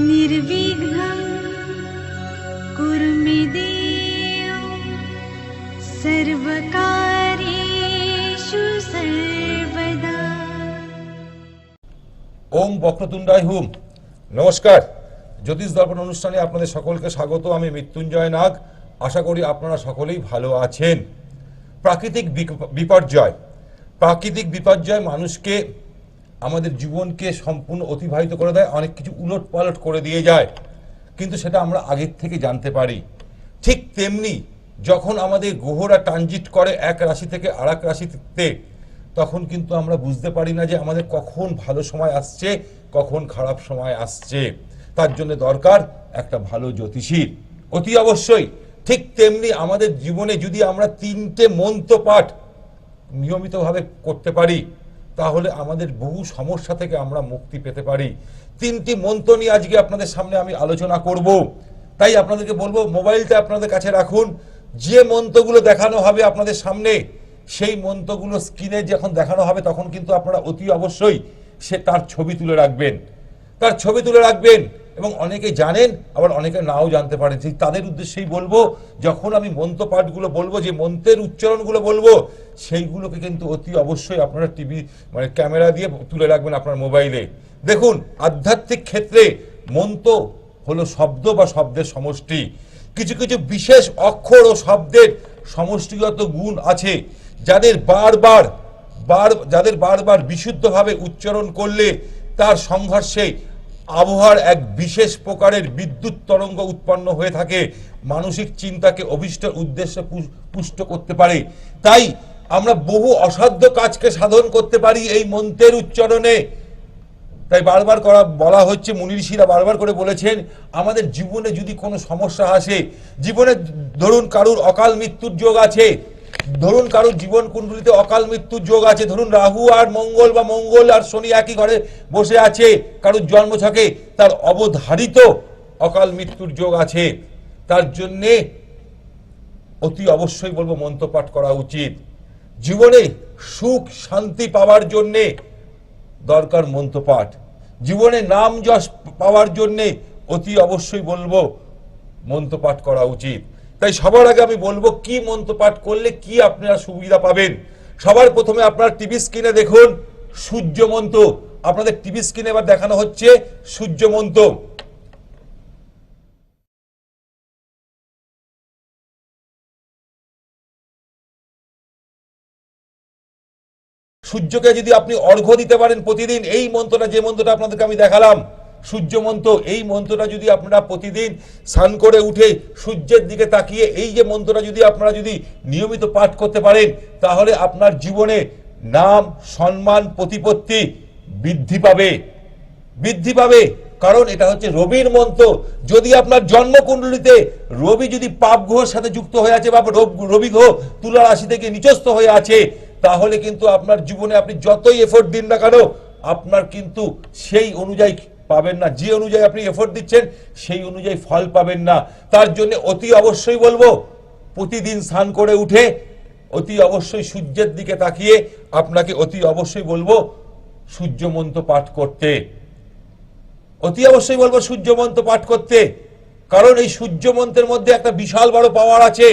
निर्विघ्नं कुरु मे देव सर्वकार्येषु सर्वदा ওম বক্রতুণ্ডায় হুম নমস্কার জ্যোতিষ দর্পণ অনুষ্ঠানে আপনাদের সকলকে স্বাগত আমি মৃত্যুঞ্জয় নাগ। আশা করি আপনারা সকলেই ভালো আছেন। প্রাকৃতিক বিপর্যয়। প্রাকৃতিক বিপর্যয় মানুষকে, আমাদের জীবনকে সম্পূর্ণ অতিবাহিত করে দেয়, অনেক কিছু উলট পালট করে দিয়ে যায়। কিন্তু সেটা আমরা আগের থেকে জানতে পারি। ঠিক তেমনি যখন আমাদের গ্রহরা ট্রানজিট করে এক রাশি থেকে আর এক রাশিতে, তখন কিন্তু আমরা বুঝতে পারি না যে আমাদের কখন ভালো সময় আসছে, কখন খারাপ সময় আসছে। তার জন্য দরকার একটা ভালো জ্যোতিষীর। অতি অবশ্যই, ঠিক তেমনি আমাদের জীবনে যদি আমরা তিনটে মন্ত্রপাঠ নিয়মিতভাবে করতে পারি, তাহলে আমাদের বহু সমস্যা থেকে আমরা মুক্তি পেতে পারি। তিনটি মন্ত্র নিয়ে আজকে আপনাদের সামনে আমি আলোচনা করব। তাই আপনাদেরকে বলব, মোবাইলটা আপনাদের কাছে রাখুন। যে মন্ত্রগুলো দেখানো হবে আপনাদের সামনে, সেই মন্ত্রগুলো স্ক্রিনে যখন দেখানো হবে, তখন কিন্তু আপনারা অতি অবশ্যই সে তার ছবি তুলে রাখবেন। তার ছবি তুলে রাখবেন। এবং অনেকে জানেন, আবার অনেকে নাও জানতে পারেন সেই তাদের উদ্দেশ্যেই বলব, যখন আমি মন্ত্রপাঠগুলো বলব, যে মন্ত্রের উচ্চারণগুলো বলব, সেইগুলোকে কিন্তু অতি অবশ্যই আপনারা টিভি মানে ক্যামেরা দিয়ে তুলে রাখবেন আপনার মোবাইলে। দেখুন, আধ্যাত্মিক ক্ষেত্রে মন্ত্র হলো শব্দ বা শব্দের সমষ্টি। কিছু কিছু বিশেষ অক্ষর ও শব্দের সমষ্টিগত গুণ আছে, যাদের বারবার, বার, যাদের বারবার বিশুদ্ধভাবে উচ্চারণ করলে তার সংঘর্ষে আবহাওয়ার এক বিশেষ প্রকারের বিদ্যুৎ তরঙ্গ উৎপন্ন হয়ে থাকে। মানসিক চিন্তাকে অভিষ্ট উদ্দেশ্যে পুষ্ট করতে পারে। তাই আমরা বহু অসাধ্য কাজকে সাধন করতে পারি এই মন্ত্রের উচ্চারণে। তাই বারবার করা, বলা হচ্ছে মুনি ঋষিরা বারবার করে বলেছেন, আমাদের জীবনে যদি কোনো সমস্যা আসে, জীবনে ধরুন কারুর অকাল মৃত্যুর যোগ আছে ধরুন কারুর জীবন কুণ্ডলিতে অকাল মৃত্যুর যোগ আছে, ধরুন রাহু আর মঙ্গল বা মঙ্গল আর শনি একই ঘরে বসে আছে, কারোর জন্ম জন্মছকে তার অবধারিত অকাল মৃত্যুর যোগ আছে। তার জন্যে অতি অবশ্যই বলব মন্ত্রপাঠ করা উচিত। জীবনে সুখ, শান্তি পাওয়ার জন্যে দরকার মন্ত্রপাঠ। জীবনে নাম যশ পাওয়ার জন্যে অতি অবশ্যই বলব মন্ত্রপাঠ করা উচিত। তাই সবার আগে আমি বলব, কি মন্ত্রপাঠ করলে কি আপনারা সুবিধা পাবেন? সবার প্রথমে আপনার টিভি স্ক্রিনে দেখুন সূর্য মন্ত্র। আপনাদের টিভি স্ক্রিনে এবার দেখানো হচ্ছে সূর্য মন্ত্র। সূর্যকে যদি আপনি অর্ঘ্য দিতে পারেন প্রতিদিন, এই মন্ত্রটা, যে মন্ত্রটা আপনাদেরকে আমি দেখালাম সূর্য মন্ত্র এই মন্ত্রটা যদি আপনারা প্রতিদিন স্নান করে উঠে সূর্যের দিকে তাকিয়ে এই যে মন্ত্রটা যদি আপনারা যদি নিয়মিত পাঠ করতে পারেন, তাহলে আপনার জীবনে নাম, সম্মান, প্রতিপত্তি বৃদ্ধি পাবে। বৃদ্ধি পাবে। কারণ এটা হচ্ছে রবির মন্ত্র। যদি আপনার জন্মকুণ্ডলিতে রবি যদি পাপ গ্রহের সাথে যুক্ত হয়ে আছে বা রবি গ্রহ তুলা রাশি থেকে নিচস্থ হয়ে আছে, তাহলে কিন্তু আপনার জীবনে আপনি যতই এফোর্ট দিন না কেন, আপনার কিন্তু সেই অনুযায়ী পাবেন না। যে অনুযায়ী আপনি এফোর্ট দিচ্ছেন, সেই অনুযায়ী ফল পাবেন না। তার জন্য অতি অবশ্যই বলব, প্রতিদিন স্নান করে উঠে অতি অবশ্যই সূর্যের দিকে তাকিয়ে আপনাকে অতি অবশ্যই বলব সূর্য মন্ত্র পাঠ করতে। অতি অবশ্যই বলব সূর্য মন্ত্র পাঠ করতে। কারণ এই সূর্য মন্ত্রের মধ্যে একটা বিশাল বড় পাওয়ার আছে।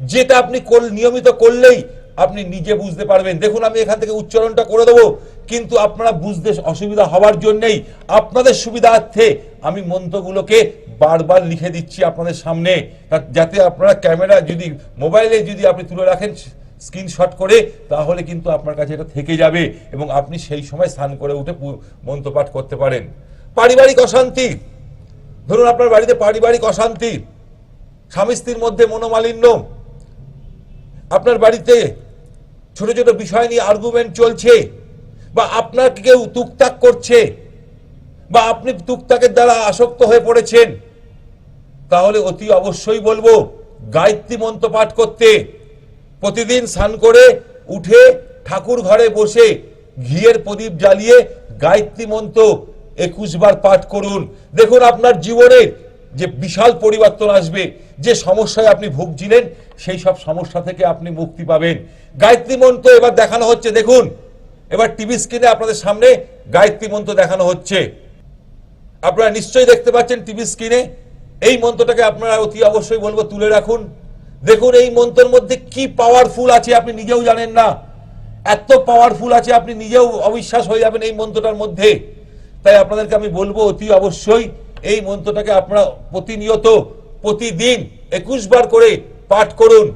যেটা আপনি নিয়মিত করলেই আপনি নিজে বুঝতে পারবেন। দেখুন, আমি এখান থেকে উচ্চারণটা করে দেবো। কিন্তু আপনারা বুঝতে অসুবিধা হওয়ার জন্যই আপনাদের সুবিধার্থে আমি মন্ত্রগুলোকে বারবার লিখে দিচ্ছি আপনাদের সামনে যাতে আপনারা ক্যামেরা যদি, মোবাইলে যদি আপনি তুলে রাখেন স্ক্রিনশট করে, তাহলে কিন্তু আপনার কাছে এটা থেকে যাবে এবং আপনি সেই সময় স্নান করে উঠে মন্ত্রপাঠ করতে পারেন। পারিবারিক অশান্তি। ধরুন আপনার বাড়িতে পারিবারিক অশান্তি, স্বামী স্ত্রীর মধ্যে মনোমালিন্য, আপনার বাড়িতে ছোট ছোট বিষয় নিয়ে আর্গুমেন্ট চলছে বা আপনাকে কেউ তুকতাক করছে, বা আপনি তুকতাকের দ্বারা আসক্ত হয়ে পড়েছেন, তাহলে অতি অবশ্যই বলব, গায়ত্রী মন্ত্র পাঠ করতে, প্রতিদিন স্নান করে উঠে ঠাকুর ঘরে বসে ঘিয়ের প্রদীপ জ্বালিয়ে গায়ত্রী মন্ত্র একুশ বার পাঠ করুন। দেখুন আপনার জীবনের যে বিশাল পরিবর্তন আসবে, যে সমস্যায় আপনি ভুগছিলেন, সেই সব সমস্যা থেকে আপনি মুক্তি পাবেন। গায়ত্রী মন্ত্র এবার দেখানো হচ্ছে, দেখুন। এবার টিভি স্ক্রিনে আপনাদের সামনে গায়ত্রী মন্ত্র দেখানো হচ্ছে। আপনারা নিশ্চয়ই দেখতে পাচ্ছেন টিভি স্ক্রিনে। এই মন্ত্রটাকে আপনারা অতি অবশ্যই বলব তুলে রাখুন। দেখুন, এই মন্ত্রের মধ্যে কি পাওয়ারফুল আছে আপনি নিজেও জানেন না। এত পাওয়ারফুল আছে আপনি নিজেও অবিশ্বাস হয়ে যাবেন এই মন্ত্রটার মধ্যে। তাই আপনাদেরকে আমি বলব অতি অবশ্যই এই মন্ত্রটাকে আপনারা প্রতিনিয়ত প্রতিদিন একুশ বার করে পাঠ করুন।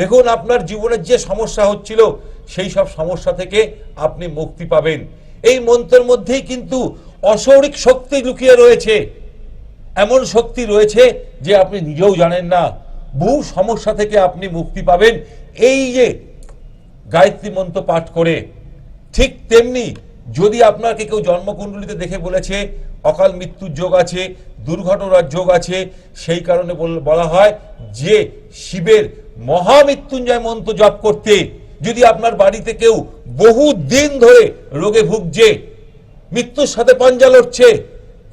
দেখুন, আপনার জীবনের যে সমস্যা হচ্ছিল সেই সব সমস্যা থেকে আপনি মুক্তি পাবেন। এই মন্ত্রের মধ্যেই কিন্তু অশৌরিক শক্তি লুকিয়ে রয়েছে। এমন শক্তি রয়েছে যে আপনি নিজেও জানেন না। বহু সমস্যা থেকে আপনি মুক্তি পাবেন। এই যে গায়ত্রী মন্ত্র পাঠ করে, ঠিক তেমনি যদি আপনাকে কেউ জন্মকুণ্ডলিতে দেখে বলেছে, অকাল মৃত্যুর যোগ আছে, দুর্ঘটনার যোগ আছে, সেই কারণে বলা হয় যে শিবের মহামৃত্যুঞ্জয় মন্ত্র জপ করতে যদি আপনার বাড়িতে কেউ বহু দিন ধরে রোগে ভুগছে, মৃত্যুর সাথে পাঞ্জা লড়ছে,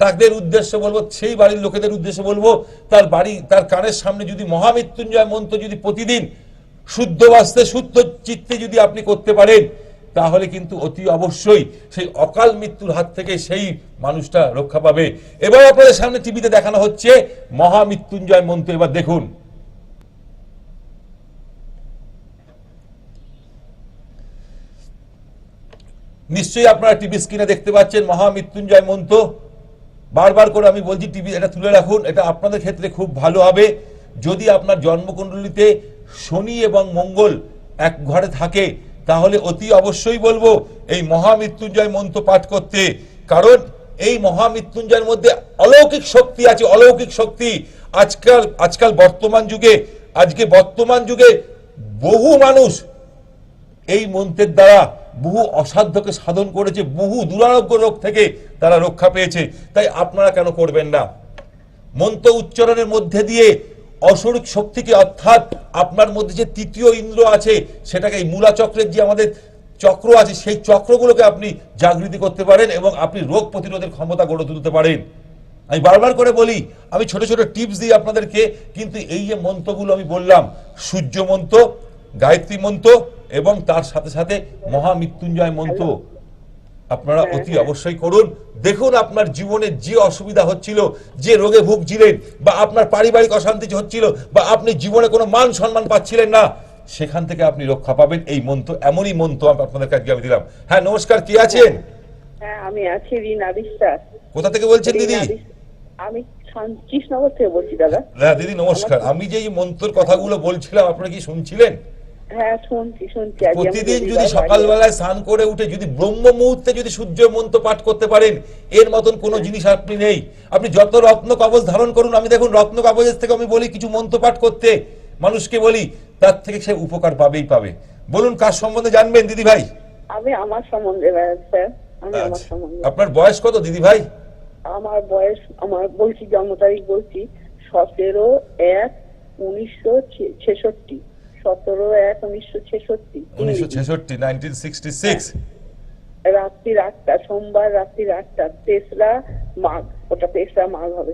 তাদের উদ্দেশ্যে বলব, সেই বাড়ির লোকেদের উদ্দেশ্যে বলব, তার বাড়ি, তার কানের সামনে যদি মহামৃত্যুঞ্জয় মন্ত্র যদি প্রতিদিন শুদ্ধ বাস্তে, শুদ্ধ চিত্তে যদি আপনি করতে পারেন, তাহলে কিন্তু অতি অবশ্যই সেই অকাল মৃত্যুর হাত থেকে সেই মানুষটা রক্ষা পাবে। এবার আপনাদের সামনে টিভিতে দেখানো হচ্ছে মহামৃত্যুঞ্জয় মন্ত্র। এবার দেখুন। নিশ্চয়ই আপনারা টিভি স্ক্রিনে দেখতে পাচ্ছেন মহামৃত্যুঞ্জয় মন্ত্র। বারবার করে আমি বলছি, টিভি এটা তুলে রাখুন, এটা আপনাদের ক্ষেত্রে খুব ভালো হবে। যদি আপনার জন্মকুণ্ডলিতে শনি এবং মঙ্গল এক ঘরে থাকে, তাহলে অতি অবশ্যই বলব, এই মহামৃত্যুঞ্জয় মন্ত্র পাঠ করতে। কারণ এই মহামৃত্যুঞ্জয়ের মধ্যে অলৌকিক শক্তি আছে, অলৌকিক শক্তি। আজকাল আজকাল বর্তমান যুগে, আজকে বর্তমান যুগে বহু মানুষ এই মন্ত্রের দ্বারা বহু অসাধ্যকে সাধন করেছে, বহু দুরারোগ্য রোগ থেকে তারা রক্ষা পেয়েছে। তাই আপনারা কেন করবেন না? মন্ত্র উচ্চারণের মধ্যে দিয়ে অসরিক শক্তিকে অর্থাৎ আপনার মধ্যে যে তৃতীয় ইন্দ্র আছে, সেটাকে এই মূলা চক্রের যে আমাদের চক্র আছে, সেই চক্রগুলোকে আপনি জাগৃতি করতে পারেন এবং আপনি রোগ প্রতিরোধের ক্ষমতা গড়ে তুলতে পারেন। আমি বারবার করে বলি, আমি ছোট ছোট টিপস দিই আপনাদেরকে, কিন্তু এই যে মন্ত্রগুলো আমি বললাম, সূর্য মন্ত্র, গায়ত্রী মন্ত্র এবং তার সাথে সাথে মহামৃত্যুঞ্জয় মন্ত্র আপনারা অতি অবশ্যই করুন। দেখুন আপনার জীবনে যে অসুবিধা হচ্ছিল যে রোগে ভুগছিলেন বা আপনার পারিবারিক অশান্তি হচ্ছিল বা আপনি জীবনে কোনো মান সম্মান পাচ্ছিলেন না সেখান থেকে আপনি রক্ষা পাবেন। এই মন্ত্র এমনই মন্ত্র আমি আপনাদের কাছে আমি দিলাম। হ্যাঁ নমস্কার কি আছেন? হ্যাঁ আমি আছি রিনা বিশ্বাস। কোথা থেকে বলছেন দিদি? আমি কৃষ্ণনগর থেকে বলছি দাদা। হ্যাঁ দিদি নমস্কার। আমি যে মন্ত্রের কথাগুলো বলছিলাম আপনারা কি শুনছিলেন? হ্যাঁ প্রতিদিন যদি সকালবেলায় স্নান করে উঠে যদি ব্রহ্ম মুহূর্তে যদি সূর্য মন্ত্র পাঠ করতে পারেন এর মতন কোনো জিনিস আপনি নেই। আপনি যত রত্ন কবচ ধারণ করুন আমি দেখুন রত্ন কবচের থেকে আমি বলি কিছু মন্ত্র পাঠ করতে মানুষকে বলি তার থেকে সে উপকার পাবেই পাবে। বলুন কার সম্বন্ধে জানবেন দিদি ভাই? আমি আমার সম্বন্ধে আচ্ছা। সম্বন্ধে। আপনার বয়স কত দিদি ভাই? আমার বয়স আমার বলছি জন্ম তারিখ বলছি সতেরো এক উনিশশো ছেষট্টি। সতেরো এক উনিশশো ছেষট্টি। উনিশশো ছেষট্টি নাইনটিন সিক্সটি সিক্স রাত্রির আটটা সোমবার রাত্রির আটটা তেসরা মাঘ ওটা তেসরা মাঘ হবে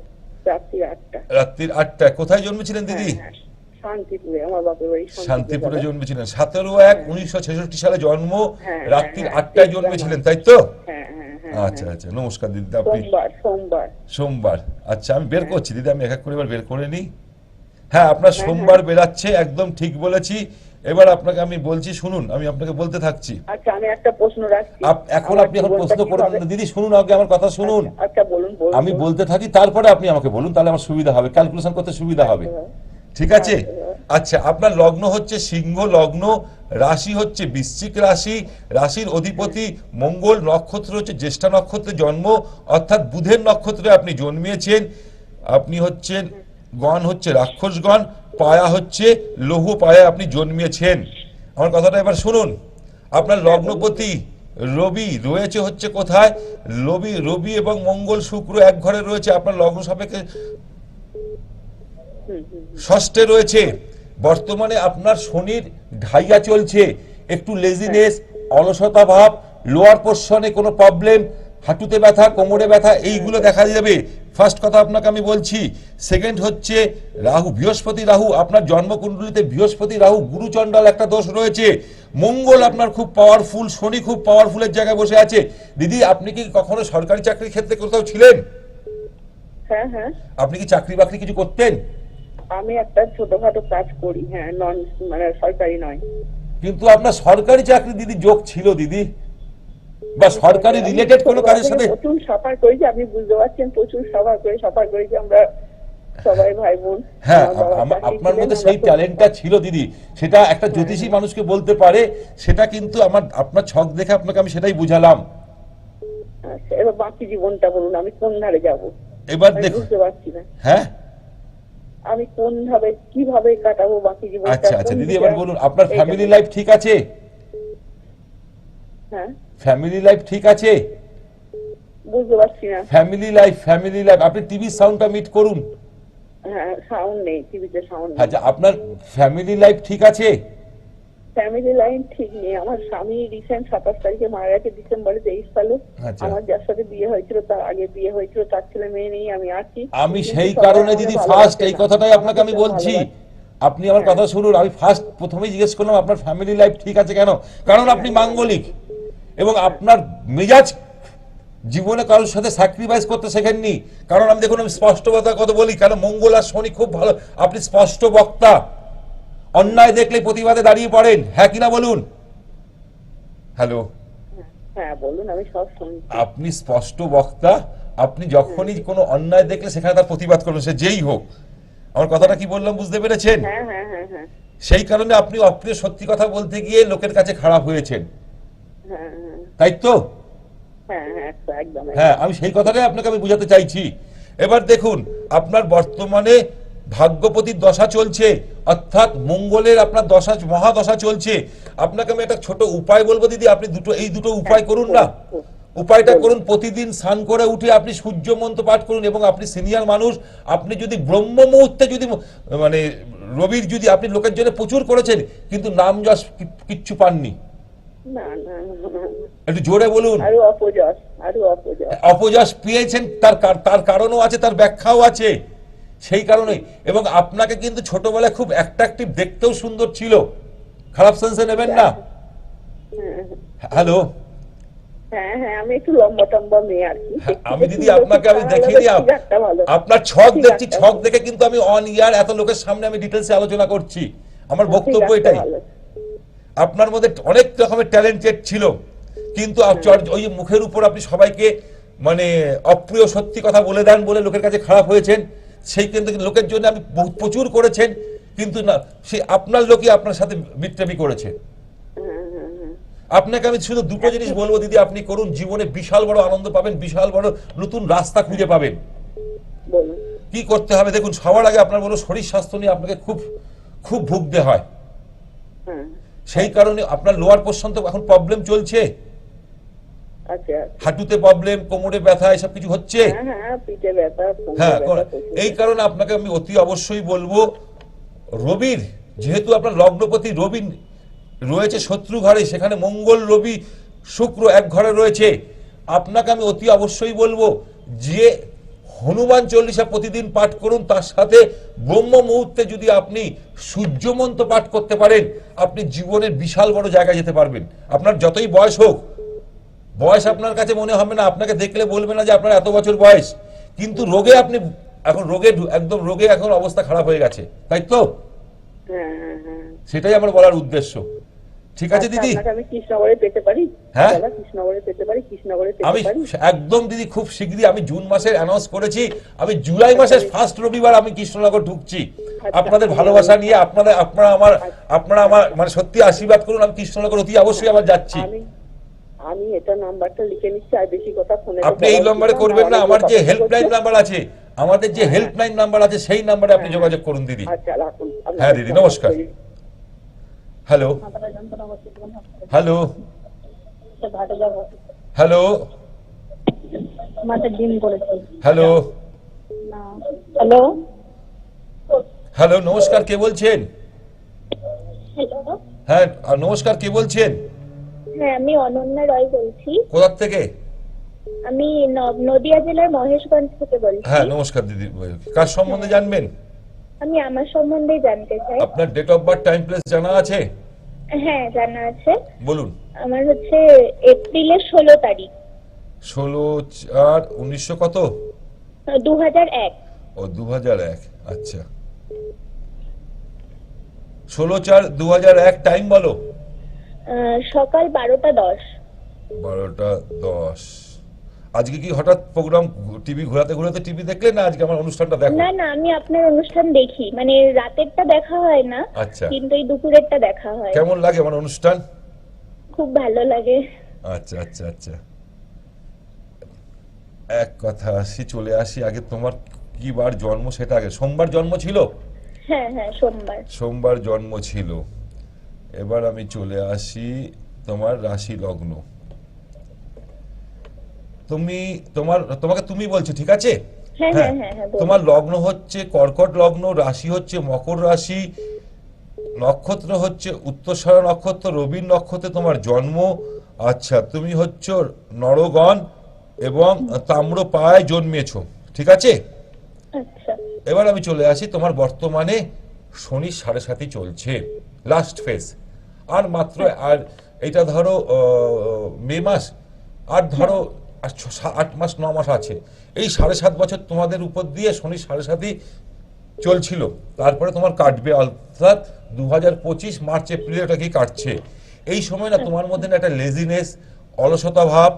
রাত্রির আটটা। রাত্রির কোথায় জন্মেছিলেন দিদি? হ্যাঁ, হ্যাঁ, শান্তিপুরে আমার বাপের বাড়ি শান্তিপুরে। জন্মেছিলেন। সতেরো এক উনিশশো ছেষট্টি সালে জন্ম হ্যাঁ, রাত্রির হ্যাঁ, আটটায় হ্যাঁ, জন্মেছিলেন তাই তো? হ্যাঁ হ্যাঁ হ্যাঁ আচ্ছা হ্যাঁ। আচ্ছা নমস্কার দিদি আপনি সোমবার সোমবার। সোমবার। আচ্ছা আমি বের করছি দিদি আমি এক এক করে এবার বের করে নিই। হ্যাঁ আপনার সোমবার বেরাচ্ছে একদম ঠিক বলেছি। এবার আপনাকে আমি বলছি শুনুন আমি আপনাকে বলতে থাকছি। আচ্ছা আমি একটা প্রশ্ন রাখছি। এখন আপনি এখন প্রশ্ন করবেন দিদি শুনুন আগে আমার কথা শুনুন। আচ্ছা, আচ্ছা বলুন আমি বলতে থাকি তারপরে আপনি আমাকে বলুন তাহলে আমার সুবিধা হবে ক্যালকুলেশন করতে সুবিধা হবে। ঠিক আছে? আচ্ছা আপনার লগ্ন হচ্ছে সিংহ লগ্ন রাশি হচ্ছে বৃশ্চিক রাশি। রাশির অধিপতি মঙ্গল নক্ষত্র হচ্ছে জ্যেষ্ঠা নক্ষত্রে জন্ম অর্থাৎ বুধের নক্ষত্রে আপনি জন্মিয়েছেন। আপনি হচ্ছেন গণ হচ্ছে রাক্ষসগণ, পায়া হচ্ছে লৌহ পায়া আপনি জন্মিয়েছেন। আমার কথাটা এবার শুনুন। আপনার লগ্নপতি রবি রয়েছে হচ্ছে কোথায়? রবি রবি এবং মঙ্গল শুক্র এক ঘরে রয়েছে, আপনার লগ্ন সাপেক্ষে ষষ্ঠে রয়েছে। বর্তমানে আপনার শনির ঢাইয়া চলছে। একটু লেজিনেস অলসতা ভাব লোয়ার পোর্শনে কোনো প্রবলেম হাঁটুতে ব্যথা, কোমরে ব্যথা, এইগুলো দেখা যাবে। ফার্স্ট কথা আপনাকে আমি বলছি সেকেন্ড হচ্ছে রাহু বৃহস্পতি রাহু আপনার জন্মকুণ্ডলিতে বৃহস্পতি রাহু গুরুচণ্ডাল একটা দোষ রয়েছে। মঙ্গল আপনার খুব পাওয়ারফুল শনি খুব পাওয়ারফুলের জায়গায় বসে আছে। দিদি আপনি কি কখনো সরকারি চাকরির ক্ষেত্রে কোথাও ছিলেন? হ্যাঁ হ্যাঁ। আপনি কি চাকরি বাকরি কিছু করতেন? আমি একটা ছোটখাটো কাজ করি হ্যাঁ নন মানে সরকারি নয়। কিন্তু আপনার সরকারি চাকরি দিদি যোগ ছিল দিদি। বা সরকারি রিলেটেড কোনো কাজের সাথে প্রচুর সাফার করেছি আপনি বুঝতে পারছেন প্রচুর সাফার করে সাফার করেছি আমরা সবাই ভাই বোন হ্যাঁ আমার চাকরি আপনার মধ্যে সেই ট্যালেন্টটা ছিল দিদি। সেটা একটা জ্যোতিষী মানুষকে বলতে পারে সেটা কিন্তু আমার আপনার ছক দেখে আপনাকে আমি সেটাই বুঝালাম। আচ্ছা এবার বাকি জীবনটা বলুন আমি কোন ধারে যাব? এবার দেখুন। বুঝতে পারছি না। হ্যাঁ? আমি কোন ভাবে কীভাবে কাটাবো বাকি জীবনটা? আচ্ছা আচ্ছা দিদি এবার বলুন আপনার ফ্যামিলি লাইফ ঠিক আছে? হ্যাঁ। ফ্যামিলি লাইফ ঠিক আছে? বুঝতে পারছি না। ফ্যামিলি লাইফ ফ্যামিলি লাইফ আপনি টিভি সাউন্ডটা মিট করুন। হ্যাঁ সাউন্ড নেই টিভিতে সাউন্ড আচ্ছা আপনার ফ্যামিলি লাইফ ঠিক আছে? ফ্যামিলি লাইন ঠিক নেই। আমার স্বামী রিসেন্ট সাতাশ তারিখে মারা গেছে ডিসেম্বরে তেইশ সালে। আচ্ছা। আমার যার সাথে বিয়ে হয়েছিল তার আগে বিয়ে হয়েছিল তার ছেলে মেয়ে নেই আমি আছি আমি সেই কারণে দিদি ফার্স্ট এই কথাটাই আপনাকে আমি বলছি। আপনি আমার কথা শুনুন আমি ফার্স্ট প্রথমেই জিজ্ঞেস করলাম আপনার ফ্যামিলি লাইফ ঠিক আছে কেন? কারণ আপনি মাঙ্গলিক। এবং আপনার মেজাজ জীবনে কারোর সাথে স্যাক্রিফাইস করতে শেখেননি। কারণ আমি দেখুন আমি স্পষ্ট কথা কথা বলি কারণ মঙ্গল আর শনি খুব ভালো। আপনি স্পষ্ট বক্তা। অন্যায় দেখলে প্রতিবাদে দাঁড়িয়ে পড়েন। হ্যাঁ কিনা বলুন? হ্যালো? হ্যাঁ বলুন আমি সব আপনি স্পষ্ট বক্তা। আপনি যখনই কোনো অন্যায় দেখলে সেখানে তার প্রতিবাদ করবেন সে যেই হোক। আমার কথাটা কি বললাম বুঝতে পেরেছেন? হ্যাঁ হ্যাঁ সেই কারণে আপনি অপ্রিয় সত্যি কথা বলতে গিয়ে লোকের কাছে খারাপ হয়েছেন। হ্যাঁ হ্যাঁ তাই তো হ্যাঁ হ্যাঁ হ্যাঁ আমি সেই কথাটাই আপনাকে আমি বোঝাতে চাইছি। এবার দেখুন আপনার বর্তমানে ভাগ্যপতির দশা চলছে অর্থাৎ মঙ্গলের আপনার দশা মহাদশা চলছে। আপনাকে আমি একটা ছোট উপায় বলব দিদি আপনি দুটো এই দুটো উপায় করুন না। উপায়টা করুন প্রতিদিন স্নান করে উঠে আপনি সূর্য মন্ত্র পাঠ করুন এবং আপনি সিনিয়র মানুষ আপনি যদি ব্রহ্ম মুহূর্তে যদি মানে রবির যদি আপনি লোকের জন্য প্রচুর করেছেন কিন্তু নাম যশ কিচ্ছু পাননি। একটু জোরে বলুন। অপযশ পেয়েছেন তার তার কারণও আছে তার ব্যাখ্যাও আছে। সেই কারণে এবং আপনাকে কিন্তু ছোটবেলায় খুব অ্যাট্রাকটিভ দেখতেও সুন্দর ছিল। খারাপ সেন্সে নেবেন না? হ্যালো হ্যাঁ হ্যাঁ আমি দিদি আপনাকে আমি দেখিয়ে দিই আপনার ছক দেখছি ছক দেখে কিন্তু আমি অন ইয়ার এত লোকের সামনে আমি ডিটেলসে আলোচনা করছি। আমার বক্তব্য এটাই। আপনার মধ্যে অনেক রকমের ট্যালেন্টেড ছিল। কিন্তু ওই মুখের উপর আপনি সবাইকে মানে অপ্রিয় সত্যি কথা বলে দেন বলে লোকের কাছে খারাপ হয়েছেন সেই কিন্তু লোকের জন্য বহু- প্রচুর করেছেন কিন্তু না সে আপনার লোকই আপনার সাথে বিট্রেমি করেছে। আপনাকে আমি শুধু দুটো জিনিস বলব দিদি আপনি করুন জীবনে বিশাল বড় আনন্দ পাবেন বিশাল বড় নতুন রাস্তা খুঁজে পাবেন। কি করতে হবে? দেখুন সবার আগে আপনার বলো শরীর স্বাস্থ্য নিয়ে আপনাকে খুব খুব ভুগতে হ্যাঁ। সেই কারণে আপনার লোয়ার পোর্শন তো এখন প্রবলেম চলছে। আচ্ছা হাঁটুতে প্রবলেম কোমরে ব্যথা এসব কিছু হচ্ছে? হ্যাঁ হ্যাঁ হ্যাঁ প্রচুর। এই কারণে আপনাকে আমি অতি অবশ্যই বলব রবির যেহেতু আপনার লগ্নপতি রবি রয়েছে শত্রু ঘরে সেখানে মঙ্গল রবি শুক্র এক ঘরে রয়েছে আপনাকে আমি অতি অবশ্যই বলব যে হনুমান চল্লিশা প্রতিদিন পাঠ করুন তার সাথে ব্রহ্ম মুহূর্তে যদি আপনি সূর্যমন্ত পাঠ করতে পারেন আপনি জীবনের বিশাল বড় জায়গায় যেতে পারবেন। আপনার যতই বয়স হোক বয়স আপনার কাছে মনে হবে না আপনাকে দেখলে বলবে না যে আপনার এত বছর বয়স। কিন্তু রোগে আপনি এখন রোগে একদম রোগে এখন অবস্থা খারাপ হয়ে গেছে তাই তো? হ্যাঁ হ্যাঁ হ্যাঁ। সেটাই আমার বলার উদ্দেশ্য। ঠিক আছে আচ্ছা, দিদি আমি কৃষ্ণনগরে পেতে পারি। হ্যাঁ? কৃষ্ণনগরে পেতে পারি কৃষ্ণনগরে আমি একদম দিদি খুব শীঘ্রই আমি জুন মাসে অ্যানাউন্স করেছি। আমি জুলাই মাসের ফার্স্ট রবিবার আমি কৃষ্ণনগর ঢুকছি। আপনাদের ভালোবাসা নিয়ে আপনাদের আপনারা আমার আপনারা আমার মানে সত্যি আশীর্বাদ করুন আমি কৃষ্ণনগর অতি অবশ্যই আবার যাচ্ছি। আমি আমি এটা নাম্বারটা লিখে নিচ্ছি আর বেশি কথা ফোনে আপনি এই নম্বরে করবেন না আমার যে হেল্পলাইন নাম্বার আছে আমাদের যে হেল্পলাইন নাম্বার আছে সেই নাম্বারে আপনি যোগাযোগ করুন দিদি। আচ্ছা রাখুন। হ্যাঁ, দিদি, নমস্কার। Hello. Hello. Hello. Hello. Hello. Hello নমস্কার কে বলছেন? হ্যাঁ নমস্কার কে বলছেন? হ্যাঁ আমি অনন্যা রায় বলছি। কোথার থেকে? আমি নদিয়া জেলার মহেশগঞ্জ থেকে বলছি। হ্যাঁ নমস্কার দিদি। কার সম্বন্ধে জানবেন? আমি আমার সম্বন্ধে জানতে চাই। আপনার date of birth time place জানা আছে? হ্যাঁ জানা আছে। বলুন। আমার হচ্ছে এপ্রিলের ষোলো তারিখ। ষোলো চার উনিশশো কত? দু হাজার এক। ও দু হাজার এক আচ্ছা। ষোলো চার দু হাজার এক টাইম বলো। সকাল বারোটা দশ। বারোটা দশ। আজকে কি হঠাৎ প্রোগ্রাম টিভি ঘোরাতে ঘোরাতে টিভি দেখলে না আজকে আমার অনুষ্ঠানটা দেখো? না না আমি আপনার অনুষ্ঠান দেখি। মানে রাতেরটা দেখা হয় না আচ্ছা। কিন্তু এই দুপুরেরটা দেখা হয়। কেমন লাগে আমার অনুষ্ঠান? খুব ভালো লাগে। আচ্ছা আচ্ছা আচ্ছা। এক কথা আসি চলে আসি। আগে তোমার কি বার জন্ম সেটা আগে। সোমবার জন্ম ছিল? হ্যাঁ হ্যাঁ সোমবার। সোমবার জন্ম ছিল। এবার আমি চলে আসি তোমার রাশি লগ্ন। তুমি তোমার তোমাকে তুমি বলছো ঠিক আছে? হ্যাঁ হ্যাঁ হ্যাঁ। তোমার লগ্ন হচ্ছে কর্কট লগ্ন রাশি হচ্ছে মকর রাশি নক্ষত্র হচ্ছে উত্তরসারা নক্ষত্র রবির নক্ষত্রে তোমার জন্ম। আচ্ছা তুমি হচ্ছ নরগণ এবং তাম্র পায় জন্মেছো ঠিক আছে? আচ্ছা। এবার আমি চলে আসি তোমার বর্তমানে শনি সাড়ে সাতই চলছে লাস্ট ফেজ আর মাত্র আর এটা ধরো মে মাস আর ধরো আট মাস ন মাস আছে। এই সাড়ে সাত বছর তোমাদের উপর দিয়ে শনি সাড়ে সাতই চলছিল। তারপরে তোমার কাটবে অর্থাৎ দু হাজার পঁচিশ মার্চ এপ্রিল ওটা কি কাটছে। এই সময় না তোমার মধ্যে না একটা লেজিনেস অলসতা ভাব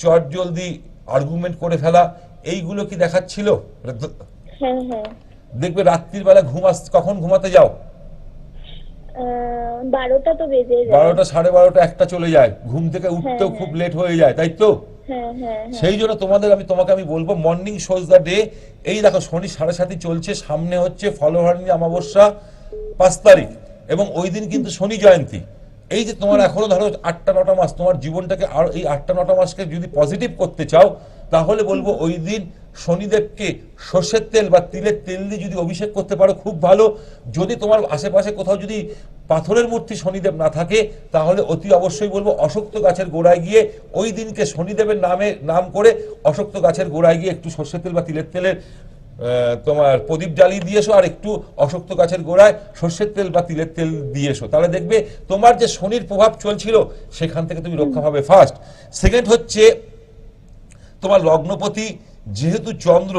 চট জলদি আর্গুমেন্ট করে ফেলা এইগুলো কি দেখাচ্ছিল? হ্যাঁ হ্যাঁ। দেখবে রাত্রির বেলা ঘুমাস কখন ঘুমাতে যাও? বারোটা তো বেজে যায়। বারোটা সাড়ে বারোটা একটা চলে যায়। ঘুম থেকে উঠতেও হ্যাঁ, খুব লেট হয়ে যায় তাই তো? সেই জন্য তোমাদের আমি, তোমাকে আমি বলব মর্নিং শোজ দ্য ডে এই দেখো শনি সাড়ে সাতই চলছে, সামনে হচ্ছে ফলোহারণী অমাবস্যা পাঁচ তারিখ, এবং ওই দিন কিন্তু শনি জয়ন্তী। এই যে তোমার এখনও ধরো আটটা, নটা মাস, তোমার জীবনটাকে আর, এই আটটা, নটা মাসকে যদি পজিটিভ করতে চাও তাহলে বলব ওই দিন শনিদেবকে সর্ষের তেল বা তিলের তেল দিয়ে যদি অভিষেক করতে পারো, খুব ভালো। যদি তোমার আশেপাশে কোথাও যদি পাথরের মূর্তি শনিদেব না থাকে, তাহলে অতি অবশ্যই বলব অশক্ত গাছের গোড়ায় গিয়ে ওই দিনকে শনিদেবের নামে, নাম করে অশক্ত গাছের গোড়ায় গিয়ে একটু সর্ষের তেল বা তিলের তেলের তোমার প্রদীপ জ্বালিয়ে দিয়ে এসো আর একটু অশক্ত গাছের গোড়ায় সর্ষের তেল বা তিলের তেল দিয়ে এসো। তাহলে দেখবে তোমার যে শনির প্রভাব চলছিল, সেখান থেকে তুমি রক্ষা পাবে ফার্স্ট। সেকেন্ড হচ্ছে তোমার লগ্নপতি যেহেতু চন্দ্র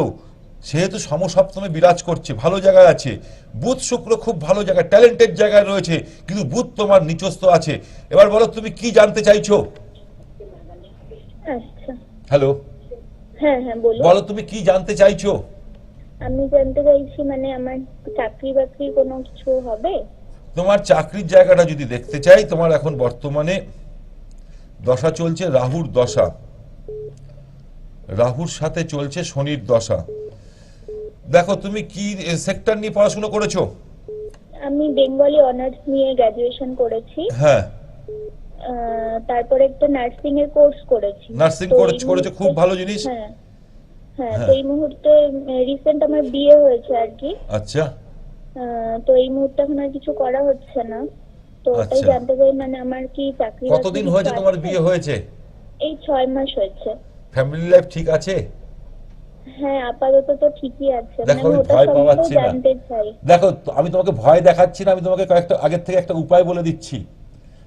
সেহেতু সমসপ্তমে বিরাজ করছে ভালো জায়গায় আছে। বুধ শুক্র খুব ভালো জায়গায় ট্যালেন্টেড জায়গায় রয়েছে কিন্তু বুধ তোমার নিচস্থ আছে। এবার বলো তুমি কি জানতে চাইছো? আচ্ছা। হ্যালো হ্যাঁ হ্যাঁ বলো তুমি কি জানতে চাইছো? আমি জানতে চাইছি মানে আমার চাকরি বাকরি কোনো কিছু হবে? তোমার চাকরির জায়গাটা যদি দেখতে চাই তোমার এখন বর্তমানে দশা চলছে রাহুর দশা। রাহুর সাথে চলছে শনির দশা। দেখো তুমি কি সেক্টর নিয়ে পড়াশোনা করেছ? আমি বেঙ্গলি অনার্স নিয়ে গ্রাজুয়েশন করেছি। হ্যাঁ। তারপরে একটা নার্সিং এর কোর্স করেছি। নার্সিং এই করেছ খুব ভালো জিনিস। হ্যাঁ। হ্যাঁ হ্যাঁ। তো এই মুহূর্তে রিসেন্ট আমার বিয়ে হয়েছে আর কি। আচ্ছা। তো এই মুহূর্তে এখন আর কিছু করা হচ্ছে না। তো ওটাই আচ্ছা। জানতে চাই মানে আমার কি চাকরি কতদিন হয়েছে তোমার বিয়ে হয়েছে? এই ছয় মাস হয়েছে। ফ্যামিলি লাইফ ঠিক আছে? হ্যাঁ আপাতত তো ঠিকই আছে। দেখো, মানে আমি ভয় পাওয়াচ্ছি না। দেখো আমি তোমাকে ভয় দেখাচ্ছি না আমি তোমাকে কয়েকটা আগের থেকে একটা উপায় বলে দিচ্ছি।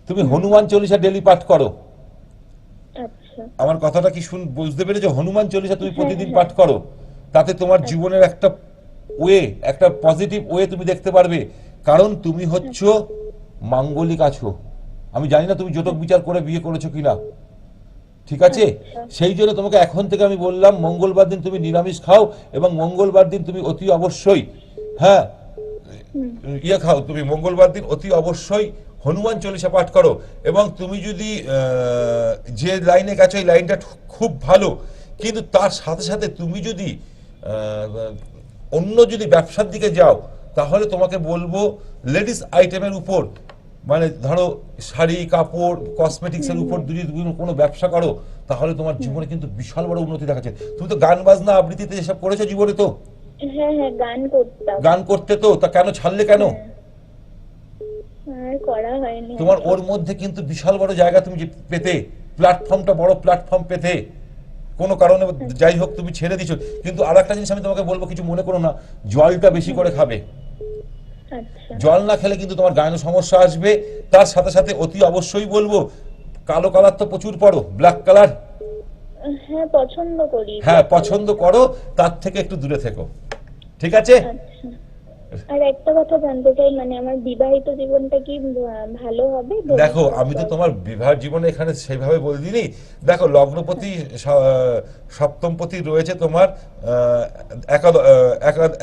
তুমি হনুমান চল্লিশা ডেলি পাঠ করো। আচ্ছা। আমার কথাটা কি শুন বুঝতে পেরেছ? হনুমান চল্লিশা তুমি হ্যাঁ, প্রতিদিন হ্যাঁ। পাঠ করো। তাতে তোমার জীবনের একটা ওয়ে একটা পজিটিভ ওয়ে তুমি দেখতে পারবে। কারণ তুমি হচ্ছ মাঙ্গলিক আছো। আমি জানি না তুমি জটক বিচার করে বিয়ে করেছ কিনা। ঠিক আছে। সেই জন্য তোমাকে এখন থেকে আমি বললাম মঙ্গলবার দিন তুমি নিরামিষ খাও এবং মঙ্গলবার দিন তুমি অতি অবশ্যই হ্যাঁ ইয়ে খাও তুমি মঙ্গলবার দিন অতি অবশ্যই হনুমান চল্লিশা পাঠ করো এবং তুমি যদি যে লাইনে গেছো এই লাইনটা খুব ভালো কিন্তু তার সাথে সাথে তুমি যদি অন্য যদি ব্যবসার দিকে যাও তাহলে তোমাকে বলব লেডিস আইটেমের উপর মানে ধরো শাড়ি কাপড় কসমেটিক্সের উপর যদি তুমি কোনো ব্যবসা করো তাহলে তোমার জীবনে কিন্তু বিশাল বড় উন্নতি দেখাচ্ছে। তুমি তো গান বাজনা আবৃত্তিতে এসব করেছ জীবনে তো? হ্যাঁ হ্যাঁ গান করতে তো? তা কেন ছাড়লে কেন? হয়নি। তোমার ওর মধ্যে কিন্তু বিশাল বড় জায়গা তুমি পেতে প্ল্যাটফর্মটা বড় প্ল্যাটফর্ম পেতে। কোনো কারণে যাই হোক তুমি ছেড়ে দিছো। কিন্তু আর একটা জিনিস আমি তোমাকে বলব কিছু মনে করো না জলটা বেশি করে খাবে। জল না খেলে কিন্তু তোমার গায়ন সমস্যা আসবে। তার সাথে সাথে অতি অবশ্যই বলব কালো কালার তো প্রচুর পড়ো ব্ল্যাক কালার হ্যাঁ পছন্দ করি। হ্যাঁ পছন্দ করো তার থেকে একটু দূরে থেকো। ঠিক আছে? আচ্ছা। আর একটা কথা জানতে চাই মানে আমার বিবাহিত জীবনটা কি ভালো হবে? দেখো আমি তো তোমার বিবাহ জীবনে এখানে সেইভাবে বলে দিইনি। দেখো লগ্নপতি সপ্তমপতি রয়েছে তোমার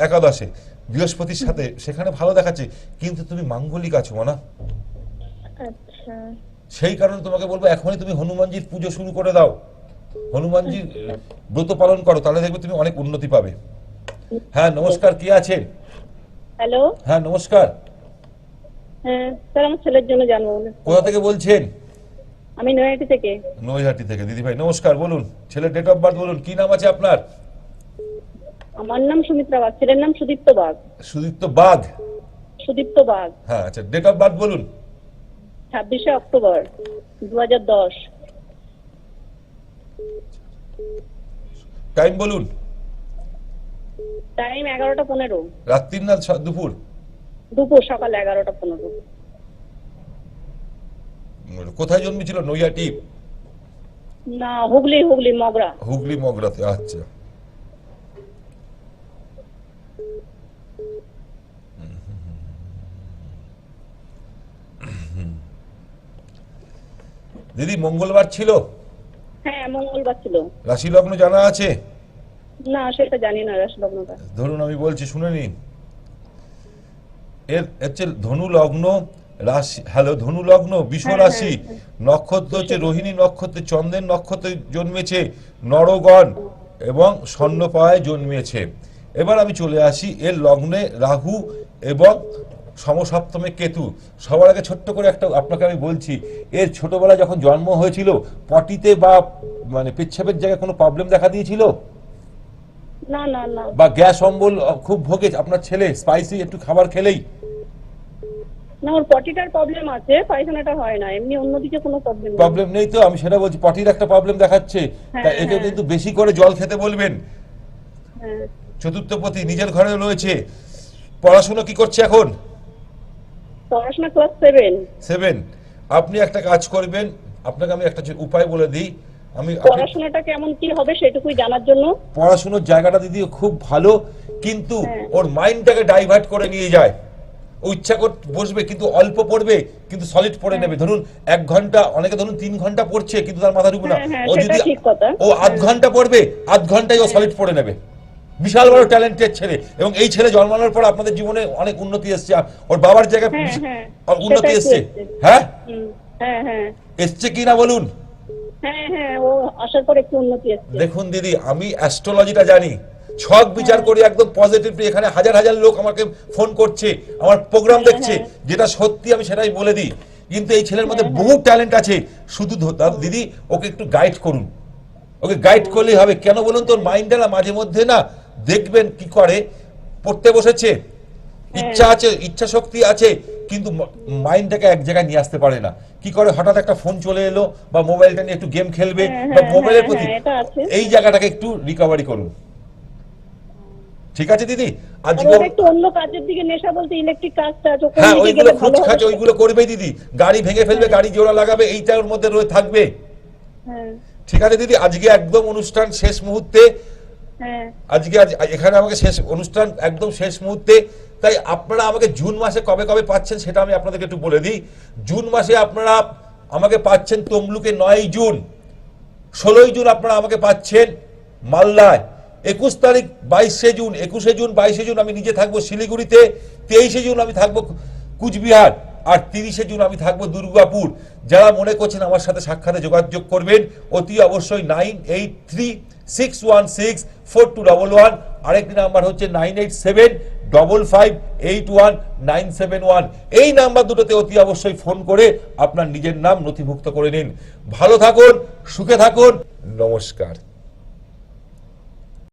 একাদশে। বৃহস্পতির সাথে সেখানে ভালো দেখাচ্ছে কিন্তু তুমি মাঙ্গলিক আছো না আচ্ছা। সেই কারণে তোমাকে বলব এখনই তুমি হনুমানজির পুজো শুরু করে দাও। হনুমানজির ব্রত পালন করো তাহলে দেখবে তুমি অনেক উন্নতি পাবে। হ্যাঁ নমস্কার কে আছেন হ্যালো। হ্যাঁ নমস্কার। হ্যাঁ স্যার আমার ছেলের জন্য জানব কোথা থেকে বলছেন? আমি নয়াটি থেকে। নৈহাটি থেকে দিদি ভাই নমস্কার বলুন। ছেলের ডেট অফ বার্থ বলুন কি নাম আছে আপনার? আমার নাম সুমিত্রা বাগ ছেলের নাম সুদীপ্ত বাগ। সুদীপ্ত বাঘ সুদীপ্ত বাগ। হ্যাঁ আচ্ছা ডেট অফ বার্থ বলুন। ছাব্বিশে অক্টোবর দু হাজার দশ। টাইম বলুন। টাইম এগারোটা পনেরো। রাত্রির না দুপুর? দুপুর সকাল এগারোটা পনেরো। কোথায় জন্মেছিল নৈহাটি? না হুগলি হুগলি মগরা। হুগলি মগরাতে আচ্ছা। দিদি মঙ্গলবার ছিল? হ্যাঁ মঙ্গলবার ছিল। রাশি লগ্ন জানা আছে? না সেটা জানি না রাসলগ্নটা ধরুন আমি বলছি শুনে নিন। এর হচ্ছে ধনু লগ্ন রাশি হ্যালো ধনু লগ্ন বিষ হ্যাঁ, রাশি নক্ষত্র হচ্ছে রোহিণী নক্ষত্রে চন্দ্রের নক্ষত্রে জন্মেছে নরগণ এবং স্বর্ণপায় জন্মেছে। এবার আমি চলে আসি এর লগ্নে রাহু এবং সমসপ্তমে কেতু। সবার আগে ছোট্ট করে একটা আপনাকে আমি বলছি এর ছোটবেলায় যখন জন্ম হয়েছিল পটিতে বা মানে পেচ্ছাপের জায়গায় কোনো প্রবলেম দেখা দিয়েছিল? না না না। বা গ্যাস অম্বল খুব ভোগে আপনার ছেলে স্পাইসি একটু খাবার খেলেই? না ওর পটিটার প্রবলেম আছে পায়খানাটা হয় না এমনি অন্যদিকে কোনো প্রবলেম প্রবলেম নেই তো আমি সেটা বলছি পটির একটা প্রবলেম দেখাচ্ছে। হ্যাঁ, তা একে হ্যাঁ। কিন্তু বেশি করে জল খেতে বলবেন। হ্যাঁ। চতুর্থপতি নিজের ঘরে রয়েছে। পড়াশোনা কি করছে এখন? পড়াশোনা ক্লাস সেভেন সেভেন আপনি একটা কাজ করবেন আপনাকে আমি একটা উপায় বলে দিই আমি পড়াশোনাটা কেমন কি হবে সেটুকুই জানার জন্য। পড়াশোনার জায়গাটা দিদি খুব ভালো কিন্তু হ্যাঁ। ওর মাইন্ডটাকে ডাইভার্ট করে নিয়ে যায়। ও ইচ্ছা করে বসবে কিন্তু অল্প পড়বে কিন্তু সলিড পড়ে হ্যাঁ। নেবে। ধরুন এক ঘণ্টা অনেকে ধরুন তিন ঘণ্টা পড়ছে কিন্তু তার মাথা ঢুকবে না। হ্যাঁ, ও যদি ও আধ ঘণ্টা পড়বে আধ ঘন্টায় ও সলিড পড়ে নেবে। বিশাল বড় ট্যালেন্টেড ছেলে। এবং এই ছেলে জন্মানোর পর আপনাদের জীবনে অনেক উন্নতি এসছে। ওর বাবার জায়গায় হ্যাঁ, হ্যাঁ, উন্নতি এসছে। হ্যাঁ? হ্যাঁ এসছে কি না বলুন? দেখুন দিদি আমি অ্যাস্ট্রোলজিটা জানি। ছক বিচার করে একদম পজিটিভলি এখানে হাজার হাজার লোক আমাকে ফোন করছে আমার প্রোগ্রাম দেখছে যেটা সত্যি আমি সেটাই বলে দিই। কিন্তু এই ছেলের মধ্যে বহু ট্যালেন্ট আছে। শুধু দিদি ওকে একটু গাইড করুন। ওকে গাইড করলেই হবে। কেন বলুন তোর মাইন্ডটা না মাঝে মধ্যে না দেখবেন কি করে? পড়তে বসেছে। ইচ্ছা আছে ইচ্ছা শক্তি আছে কিন্তু মাইন্ডটাকে এক জায়গায় নিয়ে আসতে পারে না। কি করে হঠাৎ একটা ফোন চলে এলো বা মোবাইলটা নিয়ে একটু গেম খেলবে হ্যাঁ, বা হ্যাঁ, মোবাইলের হ্যাঁ, প্রতি হ্যাঁ। এই জায়গাটাকে একটু রিকভারি করুন। ঠিক আছে দিদি? আজকে একটু অন্য কাজের দিকে নেশা বলতে ইলেকট্রিক কাজটা আছে, হ্যাঁ ওইগুলো গেলে খুঁজ ভালো খাচ হবে? ওইগুলো করবেই দিদি। গাড়ি ভেঙে ফেলবে গাড়ি জোড়া লাগাবে এইটা ওর মধ্যে রয়ে থাকবে। হ্যাঁ। ঠিক আছে দিদি? আজকে একদম অনুষ্ঠান শেষ মুহূর্তে। হ্যাঁ আজকে আজ এখানে আমাকে শেষ অনুষ্ঠান একদম শেষ মুহূর্তে। তাই আপনারা আমাকে জুন মাসে কবে কবে পাচ্ছেন সেটা আমি আপনাদেরকে একটু বলে দিই। জুন মাসে আপনারা আমাকে পাচ্ছেন তমলুকে নয় জুন। ষোলোই জুন আপনারা আমাকে পাচ্ছেন মালদায়। একুশ তারিখ বাইশে জুন, একুশে জুন, বাইশে জুন আমি নিজে থাকব শিলিগুড়িতে। তেইশে জুন আমি থাকব কুচবিহার। আর তিরিশে জুন আমি থাকব দুর্গাপুর। যারা মনে করছেন আমার সাথে সাক্ষাতে যোগাযোগ করবেন, অতি অবশ্যই nine eight three six one six four two double one আরেকটি নাম্বার হচ্ছে nine eight seven double five eight one nine seven one এই নাম্বার দুটোতে অতি অবশ্যই ফোন করে আপনার নিজের নাম নথিভুক্ত করে নিন। ভালো থাকুন, সুখে থাকুন, নমস্কার।